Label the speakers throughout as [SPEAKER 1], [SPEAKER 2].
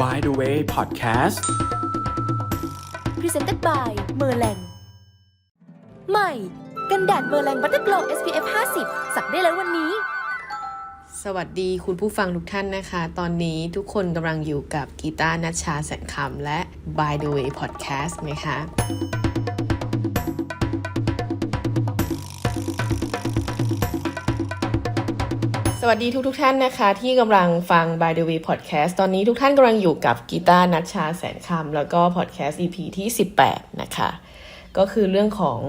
[SPEAKER 1] By the way Podcast
[SPEAKER 2] Presented by เมอร์แรงใหม่ กันแดดเมอร์แรงบัตเตอร์โกล SPF 50 สักได้แล้ววันนี้
[SPEAKER 3] สวัสดีคุณผู้ฟังทุกท่านนะคะ ตอนนี้ทุกคนกำลังอยู่กับกีตาร์นัชชาแสนคำและ By the way Podcast นะคะ สวัสดีทุกทุกท่านนะคะ ที่กำลังฟัง By the way Podcast ตอนนี้ทุกท่านกำลังอยู่กับกีตาร์นัชชาแสนคำแล้วก็ Podcast EP ที่ 18 นะคะ ก็คือเรื่องของ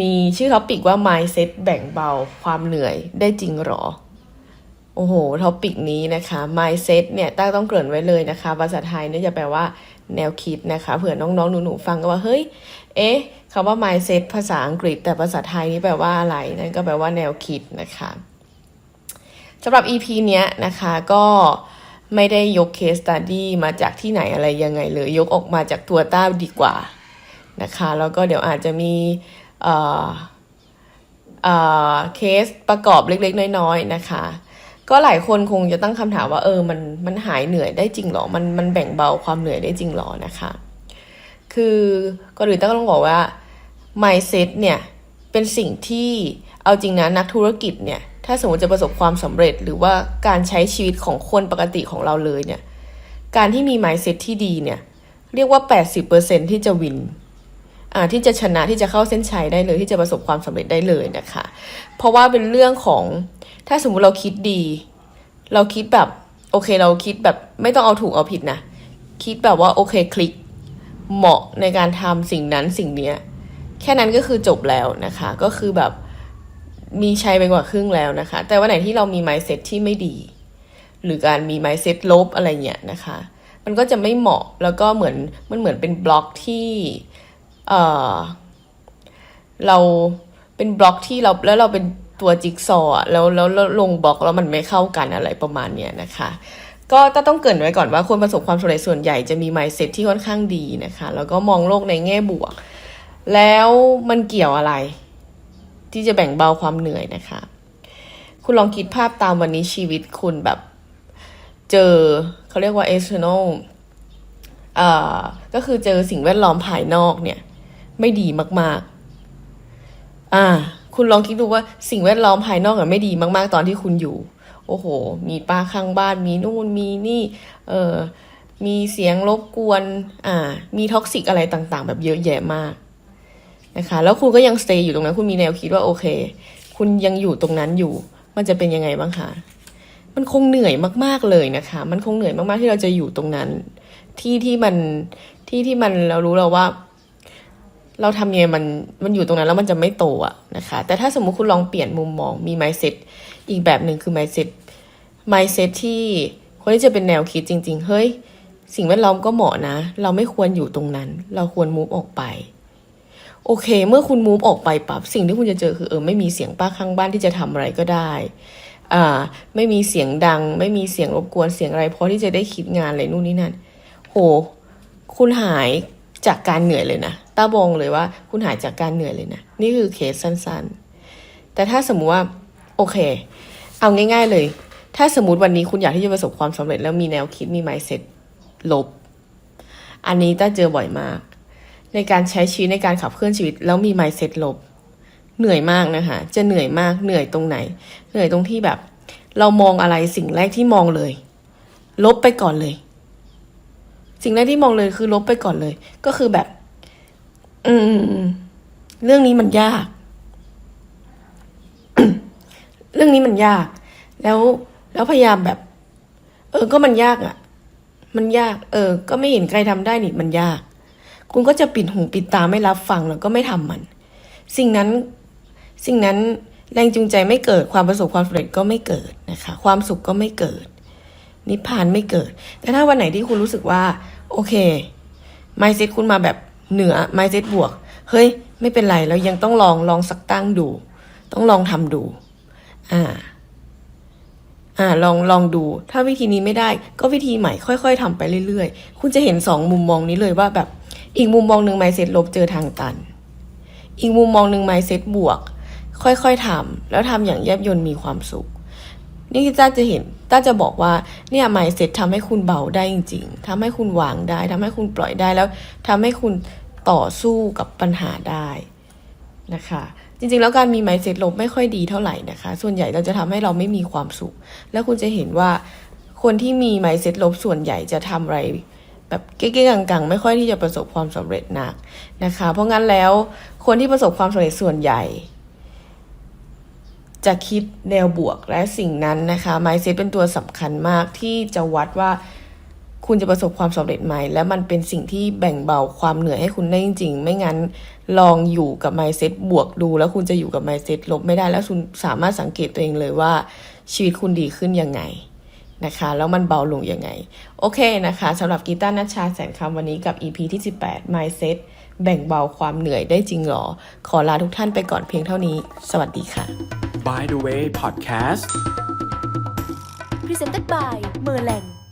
[SPEAKER 3] มีชื่อท็อปิกว่า mindset แบ่งเบาความเหนื่อยได้จริงหรอ โอ้โหท็อปิกนี้นะคะ mindset เนี่ยต้าต้องเกริ่นไว้เลยนะคะ ภาษาไทยเนี่ยจะแปลว่าแนวคิดนะคะ เผื่อน้องๆ หนูๆ ฟังก็ว่า เฮ้ย เอ๊ะคำว่า mindset ภาษาอังกฤษ แต่ภาษาไทยนี่แปลว่าอะไร นั่นก็แปลว่าแนวคิดนะคะ สำหรับ EP เนี้ยนะคะก็ไม่ได้ยก case study มาจากที่ไหนอะไรยังไงเลย ยกออกมาจากตัวต้าดีกว่านะคะ แล้วก็เดี๋ยวอาจจะมีเอ่อเอ่อเคสประกอบเล็กๆ น้อยๆนะคะ ก็หลายคนคงจะตั้งคำถามว่าเออมันมันหายเหนื่อยได้จริงหรอ มันมันแบ่งเบาความเหนื่อยได้จริงหรอนะคะ คือก่อนอื่นต้อต้องบอกว่า mindset เนี่ย เป็นสิ่งที่เอาจริงนะนักธุรกิจเนี่ย ถ้าสมมติจะประสบความสำเร็จ หรือว่าการใช้ชีวิตของคนปกติของเราเลยเนี่ย การที่มี mindset ที่ดีเนี่ย เรียกว่า 80%ที่จะวินอ่าที่จะชนะที่จะเข้าเส้นชัยได้เลย ที่จะประสบความสำเร็จได้เลยนะคะ เพราะว่าเป็นเรื่องของถ้าสมมุติเราคิดดี เราคิดแบบโอเคเราคิดแบบไม่ต้องเอาถูกเอาผิดนะ คิดแบบว่าโอเคคลิกเหมาะในการทำสิ่งนั้นสิ่งเนี้ย ค่นั้นก็คือจบแล้วนะคะ ก็คือแบบมีชัยไปกว่าครึ่งแล้วนะคะ แต่วันไหนที่เรามี mindset ที่ไม่ดี หรือการมี mindset ลบอะไรเงี้ยนะคะ มันก็จะไม่เหมาะแล้วก็เหมือนมันเหมือนเป็นบล็อกที่เออเราเป็นบล็อกที่เราแล้วเราเป็นตัวจิ๊กซอว์แล้วแล้วลงบล็อกแล้วมันไม่เข้ากันอะไรประมาณเนี้ยนะคะก็ต้องเกินไว้ก่อนว่าคนประสบความสำเร็จส่วนใหญ่จะมี mindset ที่ค่อนข้างดีนะคะ แล้วก็มองโลกในแง่บวก แล้วมันเกี่ยวอะไร ที่จะแบ่งเบาความเหนื่อยนะคะ คุณลองคิดภาพตามวันนี้ชีวิตคุณแบบเจอเขาเรียกว่า external เอ่อก็คือเจอสิ่งแวดล้อมภายนอกเนี่ย ไม่ดีมาก ๆ อ่า คุณลองคิดดูว่าสิ่งแวดล้อมภายนอกอะไม่ดีมาก ๆ ตอนที่คุณอยู่ โอ้โห มีป้าข้างบ้าน มีนู่น มีนี่ เออมีเสียงรบกวน อ่า มีท็อกซิกอะไรต่าง ๆ แบบเยอะแยะมาก นะคะแล้วคุณก็ยัง stay อยู่ตรงนั้น คุณมีแนวคิดว่าโอเค คุณยังอยู่ตรงนั้นอยู่ มันจะเป็นยังไงบ้างคะมันคงเหนื่อยมากๆเลยนะคะ มันคงเหนื่อยมากๆที่เราจะอยู่ตรงนั้น ที่ที่มันที่ที่มันเรารู้แล้วว่า เราทำยังไงมันมันอยู่ตรงนั้นแล้วมันจะไม่โตอะนะคะ แต่ถ้าสมมุติคุณลองเปลี่ยนมุมมองมี mindset อีกแบบหนึ่งคือ mindset mindset ที่คนที่จะเป็นแนวคิดจริง ๆ เฮ้ย สิ่งแวดล้อมก็เหมาะนะ เราไม่ควรอยู่ตรงนั้น เราควรมูฟออกไป โอเค เมื่อคุณมูฟออกไปปั๊บสิ่งที่คุณจะเจอคือเออไม่มีเสียงป้าข้างบ้านที่จะทำอะไรก็ได้อ่าไม่มีเสียงดัง ไม่มีเสียงรบกวนเสียงอะไรเพราะที่จะได้คิดงานอะไรนู่นนี่นั่นโหคุณหายจากการเหนื่อยเลยนะตาบองเลยว่า คุณหายจากการเหนื่อยเลยนะนี่คือเคสสั้นๆ แต่ถ้าสมมุติว่าโอเค เอาง่าย ๆเลย ถ้าสมมติวันนี้คุณอยากที่จะประสบความสำเร็จแล้วมีแนวคิดมี mindset ลบ อันนี้ต้าเจอบ่อยมาก ในการใช้ชีวิตในการขับเคลื่อนชีวิต แล้วมี mindset ลบ เหนื่อยมากนะคะ จะเหนื่อยมากเหนื่อยตรงไหน เหนื่อยตรงที่แบบ เรามองอะไรสิ่งแรกที่มองเลย ลบไปก่อนเลย สิ่งแรกที่มองเลยคือลบไปก่อนเลย ก็คือแบบ อืม เรื่องนี้มันยาก เรื่องนี้มันยาก แล้วแล้วพยายามแบบ เออ ก็มันยากอะ่ะ มันยาก เออ ก็ไม่เห็นใครทำได้นี่มันยาก คุณก็จะปิดหูปิดตาไม่รับฟังแล้วก็ไม่ทำมัน สิ่งนั้นสิ่งนั้นแรงจูงใจไม่เกิดความประสบความสำเร็จก็ไม่เกิดนะคะ ความสุขก็ไม่เกิด นิพพานไม่เกิด แต่ถ้าวันไหนที่คุณรู้สึกว่า โอเค mindset คุณมาแบบเหนือ mindset บวก เฮ้ย ไม่เป็นไรเรายังต้องลองลองสักตั้งดู ต้องลองทำดู อ่า อ่า ลองลองดู ถ้าวิธีนี้ไม่ได้ ก็วิธีใหม่ค่อย ๆทำไปเรื่อยๆ คุณจะเห็นสองมุมมองนี้เลยว่าแบบ อีกมุมมองหนึ่ง mindset ลบเจอทางตัน อีกมุมมองหนึ่ง mindset บวก ค่อยๆทำแล้วทำอย่างแยบยลมีความสุข นี่ต้าจะเห็นต้าจะบอกว่าเนี่ย mindset ทำให้คุณเบาได้จริง ๆทำให้คุณวางได้ทำให้คุณปล่อยได้แล้วทำให้คุณต่อสู้กับปัญหาได้นะคะจริงๆ แล้วการมี mindset ลบไม่ค่อยดีเท่าไหร่นะคะ ส่วนใหญ่เราจะทำให้เราไม่มีความสุข แล้วคุณจะเห็นว่าคนที่มี mindset ลบส่วนใหญ่จะทำอะไร แบบเก๊ๆกังๆ ไม่ค่อยที่จะประสบความสำเร็จนักนะคะ เพราะงั้นแล้วคนที่ประสบความสำเร็จส่วนใหญ่ จะคิดแนวบวกและสิ่งนั้นนะคะ mindset เป็นตัวสำคัญมากที่จะวัดว่าคุณจะประสบความสำเร็จไหม และมันเป็นสิ่งที่แบ่งเบาความเหนื่อยให้คุณได้จริง ๆ ไม่งั้นลองอยู่กับ mindset บวกดู แล้วคุณจะอยู่กับ mindset ลบไม่ได้ แล้วคุณสามารถสังเกตตัวเองเลยว่าชีวิตคุณดีขึ้นยังไง นะคะแล้วมันเบาลงยังไง โอเคนะคะสำหรับกีตาร์นัชชาแสนคำวันนี้กับ EP ที่ 18 mindset แบ่งเบาความเหนื่อยได้จริงหรอ ขอลาทุกท่านไปก่อนเพียงเท่านี้ สวัสดีค่ะ
[SPEAKER 1] By the way podcast
[SPEAKER 2] Presented by เมอร์แรง